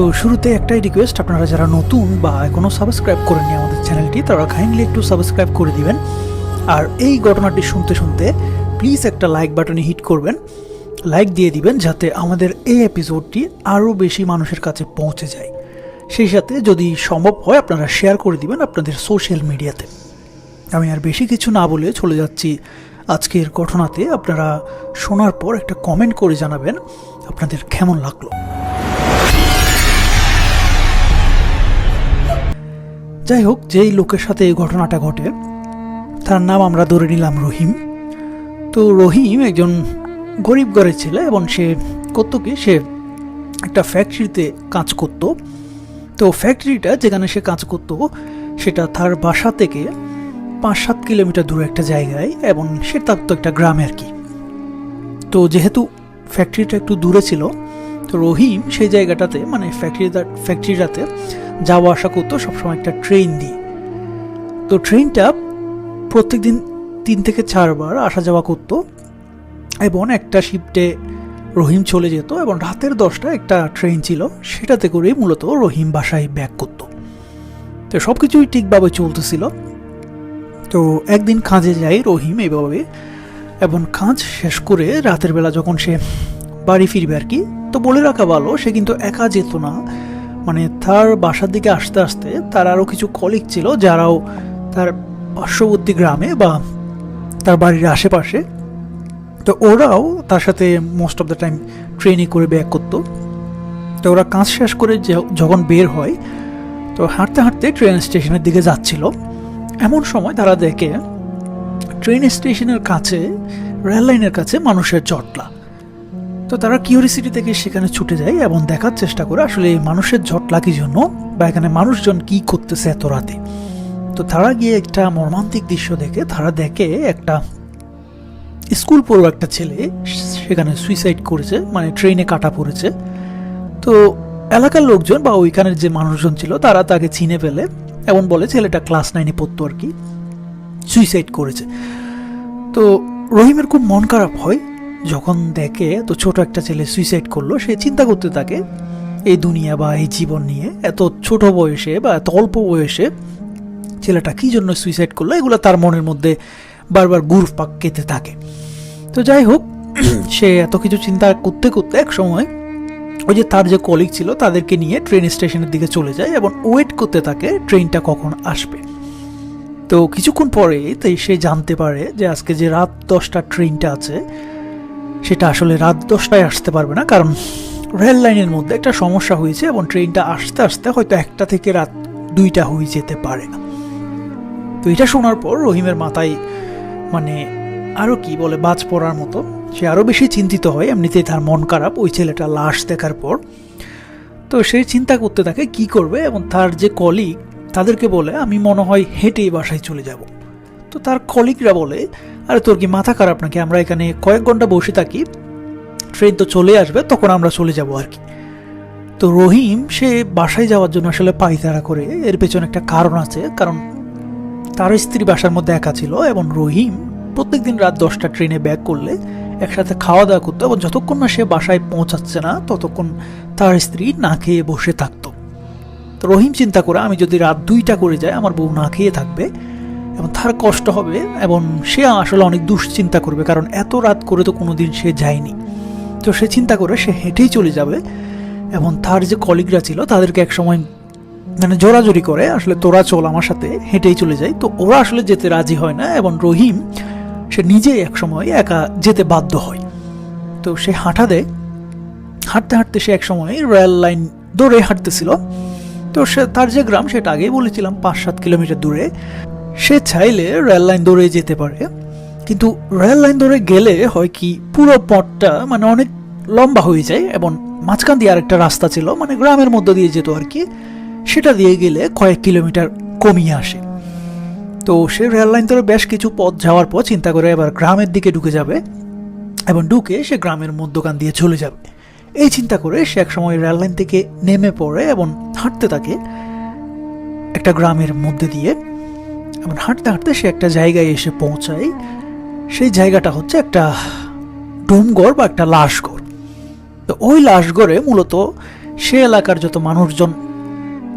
তো শুরুতে একটাই রিকোয়েস্ট আপনারা যারা নতুন বা এখনও সাবস্ক্রাইব করেননি আমাদের চ্যানেলটি তারা কাইন্ডলি একটু সাবস্ক্রাইব করে দিবেন। আর এই ঘটনাটি শুনতে শুনতে প্লিজ একটা লাইক বাটনে হিট করবেন। লাইক দিয়ে দিবেন যাতে আমাদের এই এপিসোডটি আরও বেশি মানুষের কাছে পৌঁছে যায়। সেই সাথে যদি সম্ভব হয়, আপনারা শেয়ার করে দিবেন আপনাদের সোশ্যাল মিডিয়াতে আমি আর বেশি কিছু না বলে চলে যাচ্ছি আজকের ঘটনাতে। আপনারা শোনার পর একটা কমেন্ট করে জানাবেন আপনাদের কেমন লাগল। যাই হোক, যেই লোকের সাথে এই ঘটনাটা ঘটে, তার নাম আমরা ধরে নিলাম রহিম। তো রহিম একজন গরিব ঘরের ছেলে এবং সে করতো কি, সে একটা ফ্যাক্টরিতে কাজ করত। তো ফ্যাক্টরিটা যেখানে সে কাজ করতো, সেটা তার বাসা থেকে পাঁচ সাত কিলোমিটার দূরে একটা জায়গায় এবং সেটা তো একটা গ্রামে আর কি। তো যেহেতু ফ্যাক্টরিটা একটু দূরে ছিল, তো রহিম সেই জায়গাটাতে মানে ফ্যাক্টরিটা ফ্যাক্টরিটাতে যাওয়া আসা করতো, সবসময় একটা ট্রেন দিয়ে। তো ট্রেনটা প্রত্যেক দিন তিন থেকে চারবার আসা যাওয়া করতো এবং একটা শিফটে রহিম চলে যেত এবং রাতের দশটা একটা ট্রেন ছিল, সেটাতে করেই মূলত রহিম বাসায় ব্যাক করতো। তো সব কিছুই ঠিকভাবে চলতেছিল। তো একদিন কাজে যায় রহিম এভাবে এবং কাজ শেষ করে রাতের বেলা যখন সে বাড়ি ফিরবে আর কি, তো বলে রাখা ভালো, সে কিন্তু একা যেত না। মানে তার বাসার দিকে আসতে আসতে তার আরও কিছু কলিগ ছিল যারাও তার পার্শ্ববর্তী গ্রামে বা তার বাড়ির আশেপাশে। তো ওরাও তার সাথে মোস্ট অফ দ্য টাইম ট্রেনে করে ব্যাক করতো। তো ওরা কাজ শেষ করে যখন বের হয়, তো হাঁটতে হাঁটতে ট্রেন স্টেশনের দিকে যাচ্ছিল। এমন সময় তারা দেখে ট্রেন স্টেশনের কাছে রেল লাইনের কাছে মানুষের জটলা তো তারা কিউরিসিটি থেকে সেখানে ছুটে যায় এবং দেখার চেষ্টা করে আসলে মানুষের জটলা কি জন্য বা এখানে মানুষজন কি করতেছে এত রাতে। তো তারা গিয়ে একটা মর্মান্তিক দৃশ্য দেখে, তারা দেখে একটা স্কুল পড়ুয়া একটা ছেলে সেখানে সুইসাইড করেছে মানে ট্রেনে কাটা পড়েছে। তো এলাকার লোকজন বা ওইখানের যে মানুষজন ছিল, তারা তাকে চিনে ফেলে এবং বলে ছেলেটা ক্লাস নাইনে পড়তো আর কি সুইসাইড করেছে। তো রহিমের খুব মন খারাপ হয় যখন দেখে তো ছোট একটা ছেলে সুইসাইড করল সে চিন্তা করতে থাকে এই দুনিয়া বা এই জীবন নিয়ে এত ছোট বয়সে বা এত অল্প বয়সে ছেলেটা কী জন্য সুইসাইড করল এগুলো তার মনের মধ্যে বারবার গুড় পাক কেতে থাকে। তো যাই হোক সে এত কিছু চিন্তা করতে করতে এক সময় ওই যে তার যে কলিগ ছিল তাদেরকে নিয়ে ট্রেন স্টেশনের দিকে চলে যায় এবং ওয়েট করতে থাকে ট্রেনটা কখন আসবে? তো কিছুক্ষণ পরে তাই সে জানতে পারে যে আজকে যে রাত দশটা ট্রেনটা আছে সেটা আসলে রাত দশটায় আসতে পারবে না, কারণ রেল লাইনের মধ্যে একটা সমস্যা হয়েছে এবং ট্রেনটা আসতে আসতে হয়তো একটা থেকে রাত দুইটা হয়ে যেতে পারে তো এটা শোনার পর রহিমের মাথায় মানে আরও কি বলে, বাজ পড়ার মতো। সে আরও বেশি চিন্তিত হয়, এমনিতেই তার মন খারাপ, ওই ছেলেটা লাশ দেখার পর। তো সে চিন্তা করতে থাকে, কি করবে? এবং তার যে কলিগ তাদেরকে বলে, আমি মনে হয় হেঁটেই বাসায় চলে যাব। তো তার কলিগরা বলে, আরে তোর কি মাথা খারাপ নাকি? আমরা এখানে কয়েক ঘণ্টা বসে থাকি। ট্রেন তো চলে আসবে, তখন আমরা চলে যাব আর কি। তো রহিম, সে বাসায় যাওয়ার জন্য আসলে পাইতারা করে। এর পেছনে একটা কারণ আছে, কারণ তার স্ত্রী বাসার মধ্যে একা ছিল এবং রহিম প্রত্যেক দিন রাত দশটা ট্রেনে ব্যাক করলে একসাথে খাওয়া দাওয়া করতো এবং যতক্ষণ না সে বাসায় পৌঁছাচ্ছে না, ততক্ষণ তার স্ত্রী না খেয়ে বসে থাকতো। তো রহিম চিন্তা করে, আমি যদি রাত দুইটা করে যাই, আমার বউ না খেয়ে থাকবে এবং তার কষ্ট হবে এবং সে আসলে অনেক দুশ্চিন্তা করবে, কারণ এত রাত করে তো কোনো দিন সে যায়নি। তো সে চিন্তা করে সে হেঁটেই চলে যাবে এবং তার যে কলিগরা ছিল তাদেরকে এক সময় মানে জোরাজোরি করে, আসলে তোরা চল আমার সাথে, হেঁটেই চলে যায় তো ওরা আসলে যেতে রাজি হয় না এবং রহিম, সে নিজেই এক সময় একা যেতে বাধ্য হয়। তো সে হাঁটা দেয়। হাঁটতে হাঁটতে সে এক সময় রেল লাইন দৌড়ে হাঁটতেছিল। তো সে তার যে গ্রাম সেটা আগেই বলেছিলাম, পাঁচ সাত কিলোমিটার দূরে। সে চাইলে রেল লাইন দৌড়ে যেতে পারে। কিন্তু রেল লাইন ধরে গেলে হয় কি, পুরো পথটা মানে অনেক লম্বা হয়ে যায় এবং মাঝখান দিয়ে আরেকটা রাস্তা ছিল মানে গ্রামের মধ্যে দিয়ে যেত আর কি। সেটা দিয়ে গেলে কয়েক কিলোমিটার কমিয়ে আসে। তো সে রেল লাইন ধরে বেশ কিছু পথ যাওয়ার পর চিন্তা করে এবার গ্রামের দিকে ঢুকে যাবে এবং ঢুকে সে গ্রামের মধ্যখান দিয়ে চলে যাবে। এই চিন্তা করে সে এক সময় রেল লাইন থেকে নেমে পড়ে এবং হাঁটতে থাকে একটা গ্রামের মধ্যে দিয়ে। এবং হাঁটতে হাঁটতে সে একটা জায়গায় এসে পৌঁছায়। সেই জায়গাটা হচ্ছে একটা ডোমঘর বা একটা লাশঘর তো ওই লাশঘরে মূলত সে এলাকার যত মানুষজন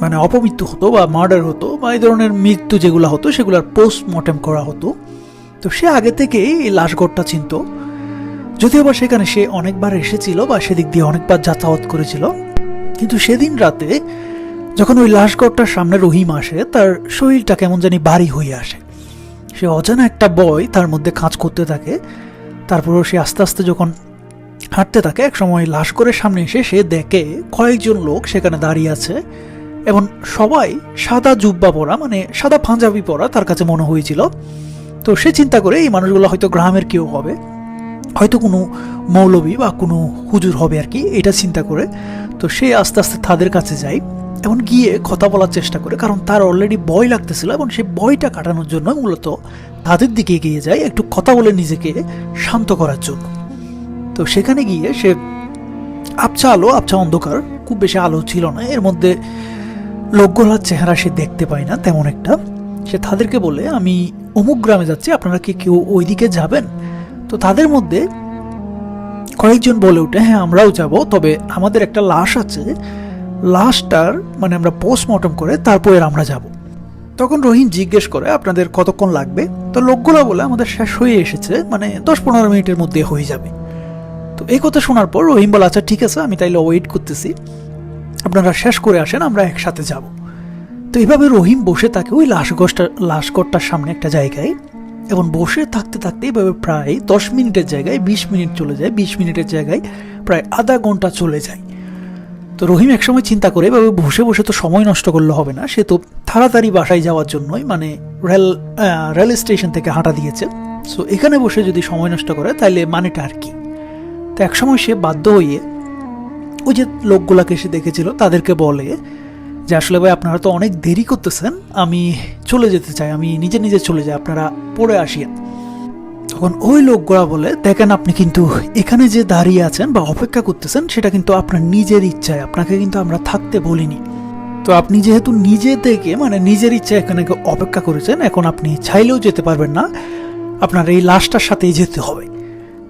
মানে অপমৃত্যু হতো বা মার্ডার হতো বা এই ধরনের মৃত্যু যেগুলো হতো, সেগুলোর পোস্টমর্টেম করা হতো। তো সে আগে থেকেই এই লাশগড়টা চিনত। যদিও বা সেখানে সে অনেকবার এসেছিল বা সেদিক দিয়ে অনেকবার যাতায়াত করেছিল, কিন্তু সেদিন রাতে যখন ওই লাশগড়টার সামনে রহিম আসে, তার শরীরটা কেমন জানি বাড়ি হয়ে আসে। সে অজানা একটা বয় তার মধ্যে কাজ করতে থাকে। তারপরেও সে আস্তে আস্তে যখন হাঁটতে থাকে, এক সময় লাশ করে সামনে এসে সে দেখে কয়েকজন লোক সেখানে দাঁড়িয়ে আছে এবং সবাই সাদা জুব্বা পরা মানে সাদা পাঞ্জাবি পরা তার কাছে মনে হয়েছিল। তো সে চিন্তা করে, এই মানুষগুলো হয়তো গ্রামের কেউ হবে, হয়তো কোনো মৌলবী বা কোনো হুজুর হবে আর কি, এটা চিন্তা করে। তো সে আস্তে আস্তে তাদের কাছে যায়। এবং গিয়ে কথা বলার চেষ্টা করে, কারণ তার অলরেডি ভয় লাগতেছিল এবং সেই ভয়টা কাটানোর জন্য মূলত তাদের দিকে এগিয়ে যায় একটু কথা বলে নিজেকে শান্ত করার জন্য। তো সেখানে গিয়ে সে আবছা আলো, আবছা অন্ধকার, খুব বেশি আলো ছিল না, এর মধ্যে লোকগুলার চেহারা সে দেখতে পায় না তেমন একটা। সে তাদেরকে বলে, আমি অমুক গ্রামে যাচ্ছি, আপনারা কি কেউ ওইদিকে যাবেন? তো তাদের মধ্যে কয়েকজন বলে ওঠে হ্যাঁ আমরাও যাব, তবে আমাদের একটা লাশ আছে লাশটার মানে আমরা পোস্টমর্টম করে তারপরে আমরা যাব। তখন রহিম জিজ্ঞেস করে, আপনাদের কতক্ষণ লাগবে? তো লোকগুলো বলে, আমাদের শেষ হয়ে এসেছে মানে দশ পনেরো মিনিটের মধ্যে হয়ে যাবে। তো এই কথা শোনার পর রহিম বলে আচ্ছা ঠিক আছে, আমি তাইলে ওয়েট করতেছি। আপনারা শেষ করে আসেন, আমরা একসাথে যাব। তো এইভাবে রহিম বসে থাকে ওই লাশগোষ্ঠটার লাশগড়টার সামনে একটা জায়গায়। এবং বসে থাকতে থাকতে এভাবে প্রায় দশ মিনিটের জায়গায়, বিশ মিনিট চলে যায়, বিশ মিনিটের জায়গায় প্রায় আধা ঘণ্টা চলে যায়। তো রহিম একসময় চিন্তা করে এভাবে বসে বসে তো সময় নষ্ট করলে হবে না। সে তো তাড়াতাড়ি বাসায় যাওয়ার জন্যই মানে রেল রেল স্টেশন থেকে হাঁটা দিয়েছে। সো এখানে বসে যদি সময় নষ্ট করে তাহলে মানেটা আর কি? তো একসময় সে বাধ্য হয়ে ওই যে লোকগুলাকে এসে দেখেছিল, তাদেরকে বলে যে, আসলে ভাই, আপনারা তো অনেক দেরি করতেছেন, আমি চলে যেতে চাই, আমি নিজে নিজে চলে যাই, আপনারা পড়ে আসিয়া তখন ওই লোকগুলা বলে, দেখেন আপনি কিন্তু এখানে যে দাঁড়িয়ে আছেন বা অপেক্ষা করতেছেন, সেটা কিন্তু আপনার নিজের ইচ্ছায়। আপনাকে কিন্তু আমরা থাকতে বলিনি। তো আপনি যেহেতু নিজে থেকে মানে নিজের ইচ্ছায় এখানে অপেক্ষা করেছেন, এখন আপনি চাইলেও যেতে পারবেন না। আপনার এই লাশটার সাথেই যেতে হবে।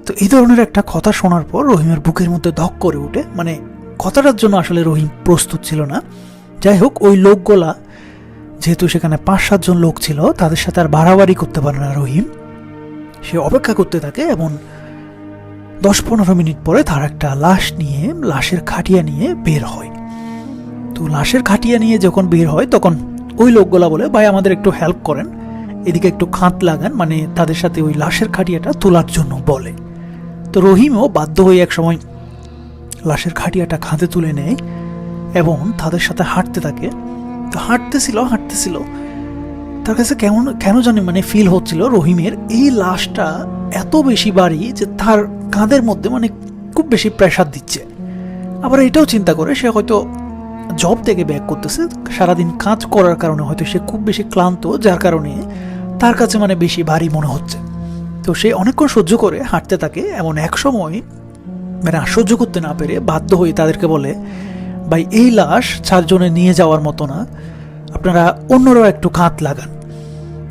তো এই ধরনের একটা কথা শোনার পর রহিমের বুকের মধ্যে ধক করে ওঠে মানে কথাটার জন্য আসলে রহিম প্রস্তুত ছিল না। যাই হোক, ওই লোকগুলা, যেহেতু সেখানে পাঁচ সাতজন লোক ছিল, তাদের সাথে আর বাড়াবাড়ি করতে পারে না রহিম। সে অপেক্ষা করতে থাকে এবং দশ পনেরো মিনিট পরে তার একটা লাশ নিয়ে, লাশের খাটিয়া নিয়ে বের হয়। তো লাশের খাটিয়া নিয়ে যখন বের হয়, তখন ওই লোকগুলা বলে, ভাই, আমাদের একটু হেল্প করেন। এদিকে একটু খাঁত লাগান। মানে তাদের সাথে ওই লাশের খাটিয়াটা তোলার জন্য বলে। তো রহিমও বাধ্য হয়ে এক সময় লাশের খাটিয়াটা খাঁতে তুলে নেয় এবং তাদের সাথে হাঁটতে থাকে। তো হাঁটতেছিল হাঁটতেছিল। তার কাছে কেমন কেন জানি মানে ফিল হচ্ছিল রহিমের এই লাশটা এত বেশি বাড়ি যে তার কাঁধের মধ্যে মানে খুব বেশি প্রেশার দিচ্ছে। আবার এটাও চিন্তা করে সে হয়তো জব থেকে ব্যাক করতেছে, সারাদিন কাজ করার কারণে হয়তো সে খুব বেশি ক্লান্ত, যার কারণে তার কাছে মানে বেশি ভারী মনে হচ্ছে। তো সে অনেকক্ষণ সহ্য করে হাঁটতে থাকে, এমন এক সময় মানে সহ্য করতে না পেরে বাধ্য হয়ে তাদেরকে বলে, ভাই, এই লাশ চারজনে নিয়ে যাওয়ার মতো না। আপনারা অন্যরাও একটু কাঁত লাগান।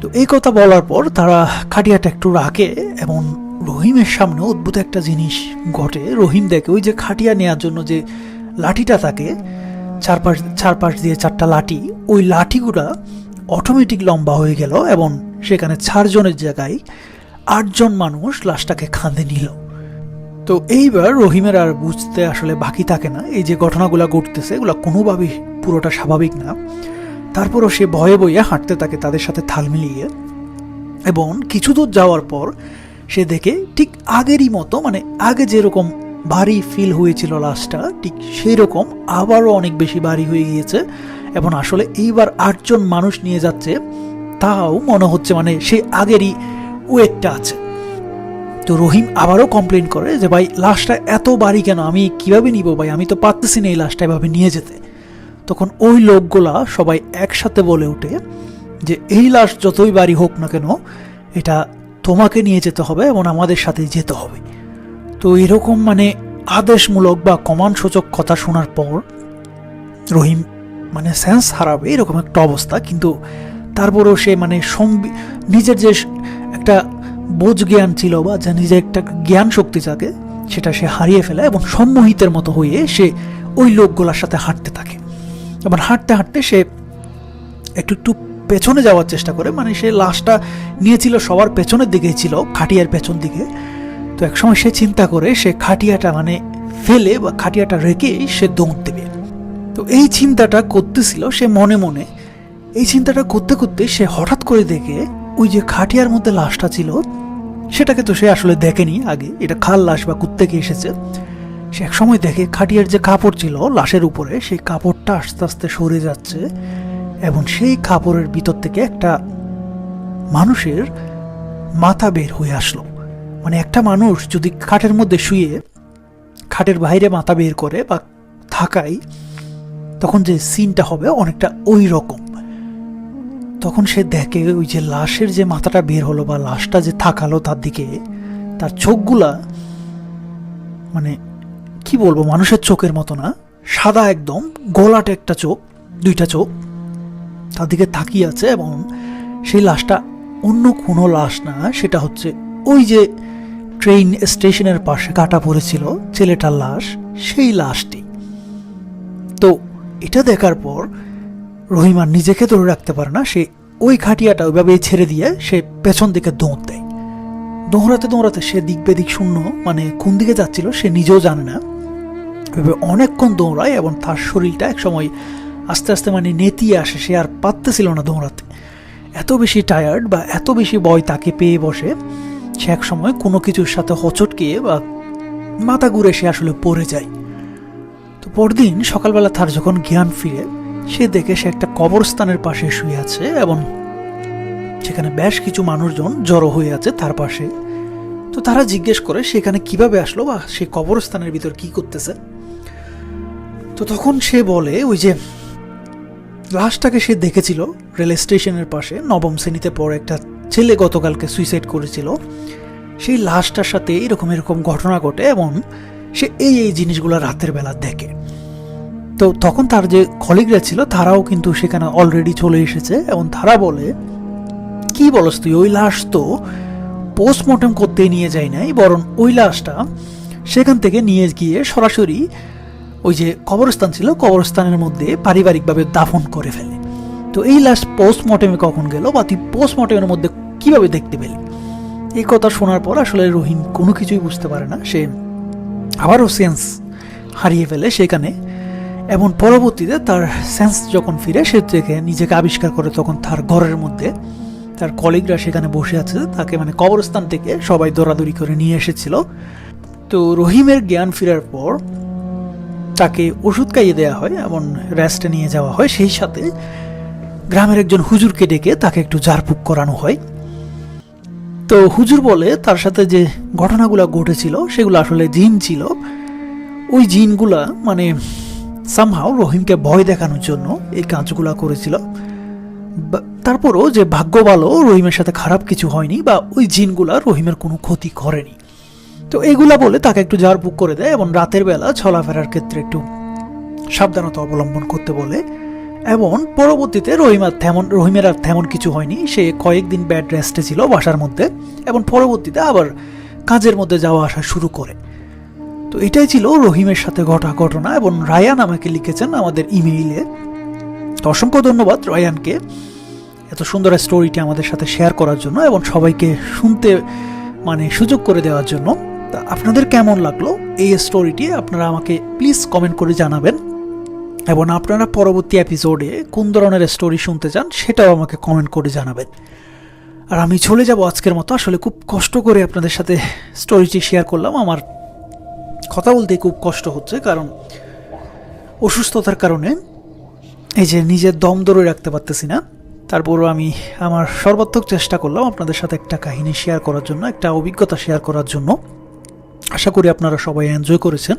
তো এই কথা বলার পর তারা খাটিয়াটা একটু রাখে এবং রহিমের সামনে অদ্ভুত একটা জিনিস ঘটে। রহিম দেখে ওই যে খাটিয়া নেওয়ার জন্য যে লাঠিটা থাকে, চারপাশ চারপাশ দিয়ে চারটা লাঠি, ওই লাঠিগুলা অটোমেটিক লম্বা হয়ে গেল এবং সেখানে চারজনের জায়গায় আটজন মানুষ লাশটাকে খাঁদে নিল। তো এইবার রহিমের আর বুঝতে আসলে বাকি থাকে না। এই যে ঘটনাগুলো ঘটতেছে, এগুলো কোনোভাবেই পুরোটা স্বাভাবিক না। তারপরও সে ভয়ে বইয়ে হাঁটতে থাকে তাদের সাথে থাল মিলিয়ে এবং কিছু দূর যাওয়ার পর সে দেখে ঠিক আগেরই মতো মানে আগে যেরকম ভারী ফিল হয়েছিল লাশটা, ঠিক সেই রকম আবারও অনেক বেশি ভারী হয়ে গিয়েছে এবং আসলে এইবার আটজন মানুষ নিয়ে যাচ্ছে, তাও মনে হচ্ছে মানে সে আগেরই ওয়েটটা আছে। তো রহিম আবারও কমপ্লেন করে যে, ভাই, লাশটা এত বাড়ি কেন? আমি কীভাবে নিব ভাই? আমি তো পারতেছি না এই লাশটা এভাবে নিয়ে যেতে। তখন ওই লোকগুলা সবাই একসাথে বলে ওঠে যে, এই লাশ যতই বাড়ি হোক না কেন, এটা তোমাকে নিয়ে যেতে হবে এবং আমাদের সাথে যেতে হবে। তো এরকম মানে আদেশমূলক বা কমান সূচক কথা শোনার পর রহিম মানে সেন্স হারাবে, এরকম একটা অবস্থা। কিন্তু তারপরেও সে মানে নিজের যে একটা বোঝ জ্ঞান ছিল বা যা নিজের একটা জ্ঞান শক্তি থাকে সেটা সে হারিয়ে ফেলে এবং সম্মোহিতের মতো হয়ে সে ওই লোকগুলোর সাথে হাঁটতে থাকে। এবং হাঁটতে হাঁটতে সে একটু একটু পেছনে যাওয়ার চেষ্টা করে। মানে সে লাশটা নিয়েছিল, সবার পেছনের দিকেই ছিল, খাটিয়ার পেছন দিকে। তো একসময় সে চিন্তা করে, সে খাটিয়াটা মানে ফেলে বা খাটিয়াটা রেখেই সে দৌড় দেবে। তো এই চিন্তাটা করতেছিল সে মনে মনে। এই চিন্তাটা করতে করতে সে হঠাৎ করে দেখে ওই যে খাটিয়ার মধ্যে লাশটা ছিল, সেটাকে তো সে আসলে দেখেনি আগে। এটা খাল লাশ বা কুত্তেকে এসেছে। সে এক সময় দেখে খাটিয়ার যে কাপড় ছিল লাশের উপরে, সেই কাপড়টা আস্তে আস্তে সরে যাচ্ছে এবং সেই কাপড়ের ভিতর থেকে একটা মানুষের মাথা বের হয়ে আসলো। মানে একটা মানুষ যদি খাটের মধ্যে শুয়ে খাটের বাইরে মাথা বের করে বা থাকায়, তখন যে সিনটা হবে অনেকটা ওই রকম। তখন সে দেখে ওই যে লাশের যে মাথাটা বের হলো বা লাশটা যে থাকালো তার দিকে, তার চোখগুলা মানে কি বলব, মানুষের চোখের মতো না। সাদা একদম, গোলাটে একটা চোখ, দুইটা চোখ। তার দিকে তাকিয়ে আছে এবং সেই লাশটা অন্য কোনো লাশ না, সেটা হচ্ছে ওই যে ট্রেন স্টেশনের পাশে কাটা পড়েছিল ছেলেটার লাশ, সেই লাশটি। তো এটা দেখার পর রহিমার নিজেকে ধরে রাখতে পারে না, সে ওই খাটিয়াটা ওইভাবে ছেড়ে দিয়ে সে পেছন দিকে দৌড় দেয়। দৌড়াতে দৌড়াতে সে দিক বেদিক শূন্য মানে কোন দিকে যাচ্ছিল সে নিজেও জানে না। এভাবে অনেকক্ষণ দৌড়ায় এবং তার শরীরটা একসময় আস্তে আস্তে মানে নেতিয়ে আসে, সে আর পারতেছিল না দৌড়াতে। এত বেশি টায়ার্ড বা এত বেশি বয় তাকে পেয়ে বসে, সে এক সময় কোনো কিছুর সাথে হচটকে বা মাথা ঘুরে সে আসলে পড়ে যায়। তো পরদিন সকালবেলা তার যখন জ্ঞান ফিরে, সে দেখে সে একটা কবরস্থানের পাশে শুয়ে আছে এবং সেখানে বেশ কিছু মানুষজন জড়ো হয়ে আছে তার পাশে। তো তারা জিজ্ঞেস করে সেখানে কীভাবে আসলো বা সে কবরস্থানের ভিতর কি করতেছে? তো তখন সে বলে, ওই যে লাশটাকে সে দেখেছিল রেল স্টেশনের পাশে, নবম শ্রেণীতে পড়ে একটা ছেলে গতকালকে সুইসাইড করেছিল। সেই লাশটার সাথে এরকম এরকম ঘটনা ঘটে এবং সে এই এই জিনিসগুলো রাতের বেলা দেখে। তো তখন তার যে কলিগরা ছিল, তারাও কিন্তু সেখানে অলরেডি চলে এসেছে এবং তারা বলে, কি বলস তুই, ওই লাশ তো পোস্টমর্টম করতে নিয়ে যায় নাই, বরং ওই লাশটা সেখান থেকে নিয়ে গিয়ে সরাসরি ওই যে কবরস্থান ছিল, কবরস্থানের মধ্যে পারিবারিকভাবে দাফন করে ফেলে। তো এই লাশ পোস্টমর্টমে কখন গেল বা তুই পোস্টমর্টমের মধ্যে কীভাবে দেখতে পেলি? এই কথা শোনার পর আসলে রহিম কোনো কিছুই বুঝতে পারে না। সে আবারও সেন্স হারিয়ে ফেলে সেখানে। এবং পরবর্তীতে তার সেন্স যখন ফিরে, সে থেকে নিজেকে আবিষ্কার করে তখন তার ঘরের মধ্যে। তার কলিগরা সেখানে বসে আছে, তাকে মানে কবরস্থান থেকে সবাই দৌড়াদৌড়ি করে নিয়ে এসেছিল। তো রহিমের জ্ঞান ফেরার পর তাকে ওষুধ খাইয়ে দেওয়া হয় এবং রেস্টে নিয়ে যাওয়া হয়। সেই সাথে গ্রামের একজন হুজুরকে ডেকে তাকে একটু জারপুক করানো হয়। তো হুজুর বলে, তার সাথে যে ঘটনাগুলো ঘটেছিল, সেগুলো আসলে জিন ছিল। ওই জিনগুলা মানে সামহাও রহিমকে ভয় দেখানোর জন্য এই কাজগুলা করেছিল। তারপরও যে ভাগ্য ভালো রহিমের সাথে খারাপ কিছু হয়নি বা ওই জিনগুলা রহিমের কোনো ক্ষতি করেনি। তো এগুলা বলে তাকে একটু বুক করে দেয় এবং রাতের বেলা চলাফেরার ক্ষেত্রে একটু সাবধানতা অবলম্বন করতে বলে। এবং পরবর্তীতে রহিমার তেমন, রহিমের আর তেমন কিছু হয়নি। সে কয়েকদিন ব্যাড রেস্টে ছিল বাসার মধ্যে এবং পরবর্তীতে আবার কাজের মধ্যে যাওয়া আসা শুরু করে। তো এটাই ছিল রহিমের সাথে ঘটা ঘটনা এবং রায়ান আমাকে লিখেছেন আমাদের ইমেইলে তো অসংখ্য ধন্যবাদ রায়ানকে এত সুন্দর স্টোরিটি আমাদের সাথে শেয়ার করার জন্য এবং সবাইকে শুনতে মানে সুযোগ করে দেওয়ার জন্য। তা আপনাদের কেমন লাগল? এই স্টোরিটি আপনারা আমাকে প্লিজ কমেন্ট করে জানাবেন। এবং আপনারা পরবর্তী এপিসোডে কোন ধরনের স্টোরি শুনতে চান, সেটাও আমাকে কমেন্ট করে জানাবেন। আর আমি চলে যাব আজকের মতো। আসলে খুব কষ্ট করে আপনাদের সাথে স্টোরিটি শেয়ার করলাম। আমার কথা বলতে খুব কষ্ট হচ্ছে, কারণ অসুস্থতার কারণে এই যে নিজের দম ধরে রাখতে পারতেছি না। তারপরও আমি আমার সর্বাত্মক চেষ্টা করলাম আপনাদের সাথে একটা কাহিনী শেয়ার করার জন্য, একটা অভিজ্ঞতা শেয়ার করার জন্য। আশা করি আপনারা সবাই এনজয় করেছেন।